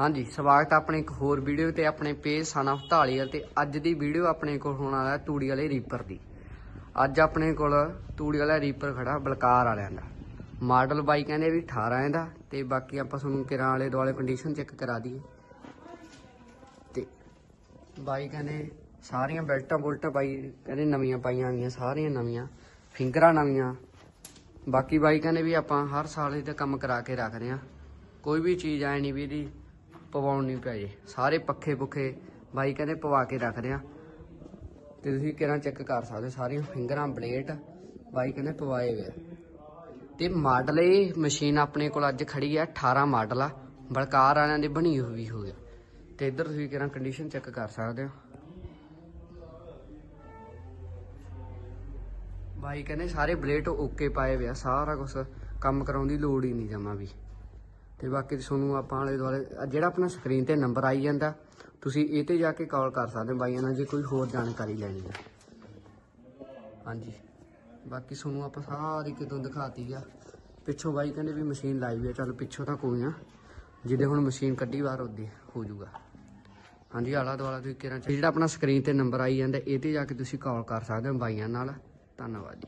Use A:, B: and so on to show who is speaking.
A: ਹਾਂਜੀ, ਸਵਾਗਤ ਆਪਣੇ ਇੱਕ ਹੋਰ ਵੀਡੀਓ ਤੇ ਆਪਣੇ ਪੇਜ ਸਨ ਆਫ ਢਾਲੀਵਾਲ ਤੇ ਅੱਜ ਦੀ ਵੀਡੀਓ ਆਪਣੇ ਕੋਲ ਹੋਣ ਵਾਲਾ ਤੂੜੀ ਵਾਲੇ ਰੀਪਰ ਦੀ। ਅੱਜ ਆਪਣੇ ਕੋਲ ਤੂੜੀ ਵਾਲਾ ਰੀਪਰ ਖੜਾ ਬਲਕਾਰ ਵਾਲਿਆਂ ਦਾ। ਮਾਡਲ ਬਾਈ ਕਹਿੰਦੇ ਵੀ 18 ਇਹਦਾ ਤੇ ਬਾਕੀ ਆਪਾਂ ਤੁਹਾਨੂੰ ਕਿਰਾਂ ਵਾਲੇ ਦੁਆਲੇ ਕੰਡੀਸ਼ਨ ਚੈੱਕ ਕਰਾ ਦਈਏ। ਤੇ ਬਾਈ ਕਹਿੰਦੇ ਸਾਰੀਆਂ ਬੈਲਟਾਂ ਬੁਲਟਾਂ ਬਾਈ ਕਹਿੰਦੇ ਨਵੀਆਂ ਪਾਈਆਂ ਗਈਆਂ, ਸਾਰੀਆਂ ਨਵੀਆਂ, ਫਿੰਗਰਾਂ ਨਵੀਆਂ। ਬਾਕੀ ਬਾਈ ਕਹਿੰਦੇ ਵੀ ਆਪਾਂ ਹਰ ਸਾਲ ਇਹਦਾ ਕੰਮ ਕਰਾ ਕੇ ਰੱਖਦੇ ਆ ਕੋਈ ਵੀ ਚੀਜ਼ ਆਏ ਨਹੀਂ ਵੀ ਇਹਦੀ ਪਵਾਉਣ ਨਹੀਂ ਪਏ ਸਾਰੇ ਪੱਖੇ ਪੁੱਖੇ ਬਾਈ ਕਹਿੰਦੇ ਪਵਾ ਕੇ ਰੱਖਦੇ ਆ ਤੇ ਤੁਸੀਂ ਕਿਹੜਾ ਚੈੱਕ ਕਰ ਸਕਦੇ ਸਾਰੀਆਂ ਫਿੰਗਰਾਂ ਬਲੇਡ ਬਾਈ ਕਹਿੰਦੇ ਪਵਾਏ ਹੋਏ ਆ। ਤੇ ਮਾਡਲ ਇਹ ਮਸ਼ੀਨ ਆਪਣੇ ਕੋਲ ਅੱਜ ਖੜੀ ਆ 18 ਮਾਡਲ ਆ। ਬਲਕਾਰ ਵਾਲਿਆਂ ਦੀ ਬਣੀ ਹੋਈ ਵੀ ਹੋ ਗਿਆ ਤੇ ਇੱਧਰ ਤੁਸੀਂ ਕਿਹੜਾ ਕੰਡੀਸ਼ਨ ਚੈੱਕ ਕਰ ਸਕਦੇ ਹੋ? ਬਾਈ ਕਹਿੰਦੇ ਸਾਰੇ ਬਲੇਟ ਓਕੇ ਪਾਏ ਹੋਏ ਸਾਰਾ ਕੁਝ ਕੰਮ ਕਰਾਉਣ ਦੀ ਲੋੜ ਹੀ ਨਹੀਂ ਜਮਾ ਵੀ। ਤੇ ਬਾਕੀ ਤੁਹਾਨੂੰ ਆਪਾਂ ਆਲੇ ਦੁਆਲੇ ਜਿਹੜਾ ਆਪਣਾ ਸਕਰੀਨ ਤੇ ਨੰਬਰ ਆਈ ਜਾਂਦਾ, ਤੁਸੀਂ ਇਹ ਤੇ ਜਾ ਕੇ ਕਾਲ ਕਰ ਸਕਦੇ ਹੋ ਬਾਈਆਂ ਨਾਲ ਜੇ ਕੋਈ ਹੋਰ ਜਾਣਕਾਰੀ ਲੈਣੀ ਹੈ ਹਾਂਜੀ। ਬਾਕੀ ਤੁਹਾਨੂੰ ਆਪਾਂ ਸਾਰੀ ਕਿਤੋਂ ਦਿਖਾਤੀ ਆ। ਪਿੱਛੋਂ ਬਾਈ ਕਹਿੰਦੇ ਵੀ ਮਸ਼ੀਨ ਲਾਈ ਵੀ ਆ, ਚੱਲ ਪਿੱਛੋਂ ਤਾਂ ਕੋਈ ਨਾ, ਜਿਹਦੇ ਹੁਣ ਮਸ਼ੀਨ ਕੱਢੀ ਬਾਹਰ ਉਹਦੇ ਹੋ ਜਾਊਗਾ। ਹਾਂਜੀ, ਆਲਾ ਦੁਆਲਾ ਤੁਸੀਂ ਕਿਹੜਾ ਜਿਹੜਾ ਆਪਣਾ ਸਕਰੀਨ ਤੇ ਨੰਬਰ ਆਈ ਜਾਂਦਾ ਇਹ ਤੇ ਜਾ ਕੇ ਤੁਸੀਂ ਕਾਲ ਕਰ ਸਕਦੇ ਹੋ ਬਾਈਆਂ ਨਾਲ। ਧੰਨਵਾਦ ਜੀ।